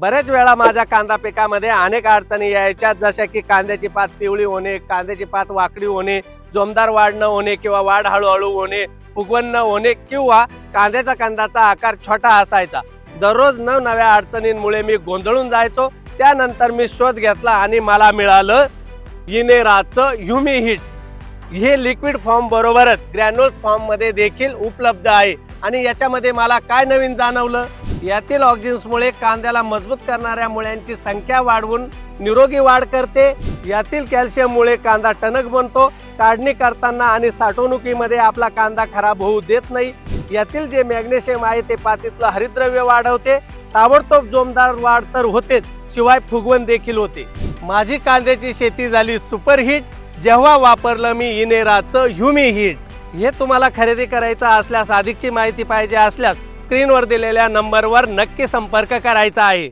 बरेच वेळा माझ्या कांदा पिकामध्ये अनेक अडचणी यायच्या जशा की कांद्याची पात पिवळी होणे कांद्याची पात वाकडी होणे जोमदार वाढ न होणे किंवा वाढ हळूहळू होणे फुगवण न होणे किंवा कांद्याचा कांद्याचा आकार छोटा असायचा. दररोज नवनव्या अडचणींमुळे मी गोंधळून जायचो. त्यानंतर मी शोध घेतला आणि मला मिळालं इनेराचं ह्युमी हिट. हे लिक्विड फॉर्म बरोबरच ग्रॅन्युल्स फॉर्ममध्ये देखील उपलब्ध आहे. आणि याच्यामध्ये मला काय नवीन जाणवलं? यातील ऑक्सिजन्समुळे कांद्याला मजबूत करणाऱ्या मुळ्यांची संख्या वाढवून निरोगी वाढ करते. यातील कॅल्शियममुळे कांदा टणक बनतो. काढणी करताना आणि साठवणुकीमध्ये आपला कांदा खराब होऊ देत नाही. यातील जे मॅग्नेशियम आहे ते पातीतलं हरिद्रव्य वाढवते. ताबडतोब जोमदार वाढ तर होतेच शिवाय फुगवण देखील होते. माझी कांद्याची शेती झाली सुपरहिट. जेव्हा वापरलं मी इनेराचं ह्युमी हिट हे तुम्हाला खरेदी करायचं असल्यास अधिकची माहिती पाहिजे असल्यास स्क्रीनवर दिलेल्या नंबरवर नक्की संपर्क करायचा आहे.